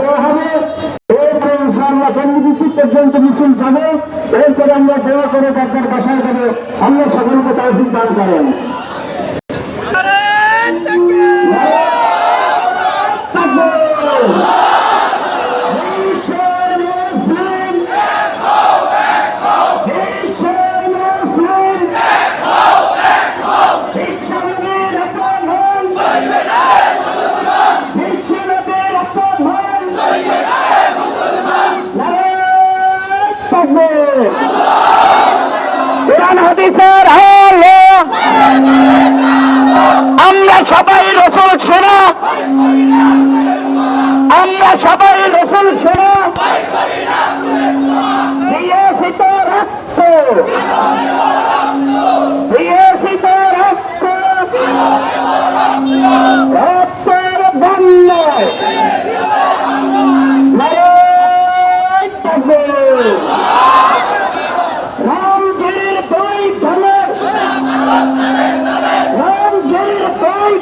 দেওয়া হবে। এরপরে ইনশাল্লাহ কেন্দ্রভিত্তিক পর্যন্ত মিছিল আমরা দোয়া করে তাদের বাসায় যাব আল্লাহ সকলকে তার দান করেন। কোরআন হাদিসের হলো আমরা সবাই রসুল শোনা আমরা সবাই রসুল শোনা দিয়ে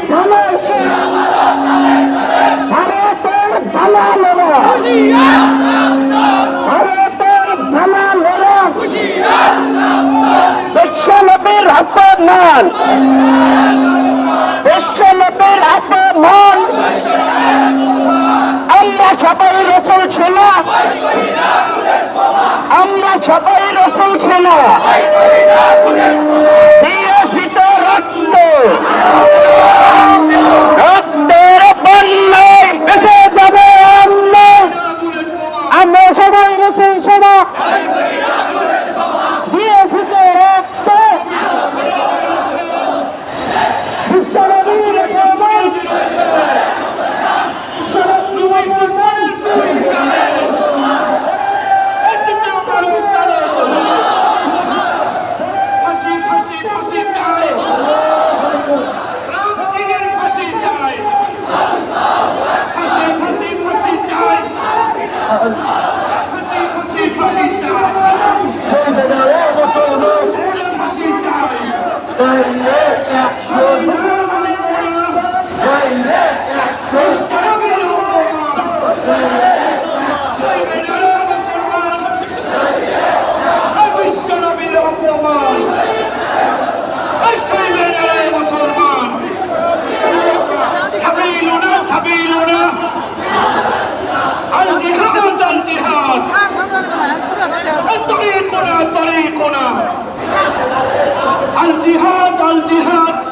ধানে ভারতের দালালেরা ভারতের দালালেরা বিশ্বনবীর অপমান বিশ্বনবীর অপমান আমরা সবাই রসুল ছিল আমরা সবাই রসুল ছিল impossível! সাবিলুনা আল জিহাদ আল জিহাদ। তরিকুনা তরিকুনা আল জিহাদ আল জিহাদ।